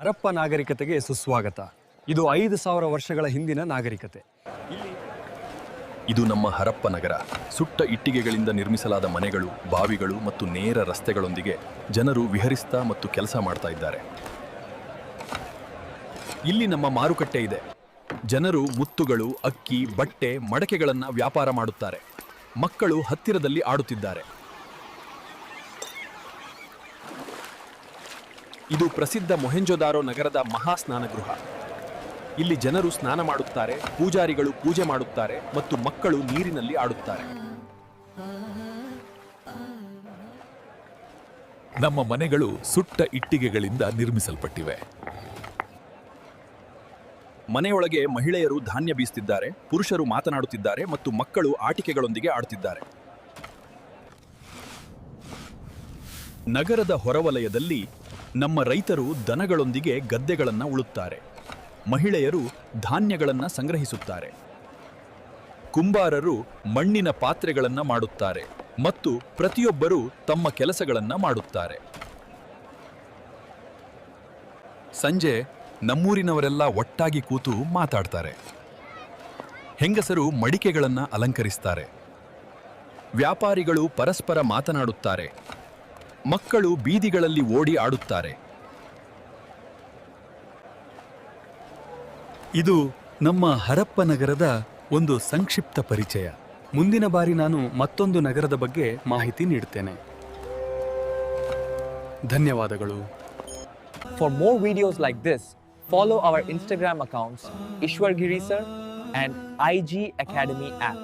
ಹರಪ್ಪ ನಾಗರಿಕತೆಗೆ ಸುಸ್ವಾಗತ. ಇದು ಐದು ಸಾವಿರ ವರ್ಷಗಳ ಹಿಂದಿನ ನಾಗರಿಕತೆ. ಇದು ನಮ್ಮ ಹರಪ್ಪ ನಗರ. ಸುಟ್ಟ ಇಟ್ಟಿಗೆಗಳಿಂದ ನಿರ್ಮಿಸಲಾದ ಮನೆಗಳು, ಬಾವಿಗಳು ಮತ್ತು ನೇರ ರಸ್ತೆಗಳೊಂದಿಗೆ ಜನರು ವಿಹರಿಸ್ತಾ ಮತ್ತು ಕೆಲಸ ಮಾಡ್ತಾ ಇದ್ದಾರೆ. ಇಲ್ಲಿ ನಮ್ಮ ಮಾರುಕಟ್ಟೆ ಇದೆ. ಜನರು ಮುತ್ತುಗಳು, ಅಕ್ಕಿ, ಬಟ್ಟೆ, ಮಡಕೆಗಳನ್ನು ವ್ಯಾಪಾರ ಮಾಡುತ್ತಾರೆ. ಮಕ್ಕಳು ಹತ್ತಿರದಲ್ಲಿ ಆಡುತ್ತಿದ್ದಾರೆ. ಇದು ಪ್ರಸಿದ್ಧ ಮೊಹೆಂಜೊದಾರೋ ನಗರದ ಮಹಾ ಸ್ನಾನಗೃಹ. ಇಲ್ಲಿ ಜನರು ಸ್ನಾನ ಮಾಡುತ್ತಾರೆ, ಪೂಜಾರಿಗಳು ಪೂಜೆ ಮಾಡುತ್ತಾರೆ ಮತ್ತು ಮಕ್ಕಳು ನೀರಿನಲ್ಲಿ ಆಡುತ್ತಾರೆ. ನಮ್ಮ ಮನೆಗಳು ಸುಟ್ಟ ಇಟ್ಟಿಗೆಗಳಿಂದ ನಿರ್ಮಿಸಲ್ಪಟ್ಟಿವೆ. ಮನೆಯೊಳಗೆ ಮಹಿಳೆಯರು ಧಾನ್ಯ ಬೀಸುತ್ತಿದ್ದಾರೆ ಪುರುಷರು ಮಾತನಾಡುತ್ತಿದ್ದಾರೆ ಮತ್ತು ಮಕ್ಕಳು ಆಟಿಕೆಗಳೊಂದಿಗೆ ಆಡುತ್ತಿದ್ದಾರೆ. ನಗರದ ಹೊರವಲಯದಲ್ಲಿ ನಮ್ಮ ರೈತರು ದನಗಳೊಂದಿಗೆ ಗದ್ದೆಗಳನ್ನು ಉಳುತ್ತಾರೆ. ಮಹಿಳೆಯರು ಧಾನ್ಯಗಳನ್ನು ಸಂಗ್ರಹಿಸುತ್ತಾರೆ. ಕುಂಬಾರರು ಮಣ್ಣಿನ ಪಾತ್ರೆಗಳನ್ನು ಮಾಡುತ್ತಾರೆ ಮತ್ತು ಪ್ರತಿಯೊಬ್ಬರೂ ತಮ್ಮ ಕೆಲಸಗಳನ್ನು ಮಾಡುತ್ತಾರೆ. ಸಂಜೆ ನಮ್ಮೂರಿನವರೆಲ್ಲ ಒಟ್ಟಾಗಿ ಕೂತು ಮಾತಾಡ್ತಾರೆ. ಹೆಂಗಸರು ಮಡಿಕೆಗಳನ್ನು ಅಲಂಕರಿಸ್ತಾರೆ. ವ್ಯಾಪಾರಿಗಳು ಪರಸ್ಪರ ಮಾತನಾಡುತ್ತಾರೆ. ಮಕ್ಕಳು ಬೀದಿಗಳಲ್ಲಿ ಓಡಿ ಆಡುತ್ತಾರೆ. ಇದು ನಮ್ಮ ಹರಪ್ಪ ನಗರದ ಒಂದು ಸಂಕ್ಷಿಪ್ತ ಪರಿಚಯ. ಮುಂದಿನ ಬಾರಿ ನಾನು ಮತ್ತೊಂದು ನಗರದ ಬಗ್ಗೆ ಮಾಹಿತಿ ನೀಡುತ್ತೇನೆ. ಧನ್ಯವಾದಗಳು. For more videos like this follow our Instagram accounts Ishwar Giri sir and I G academy app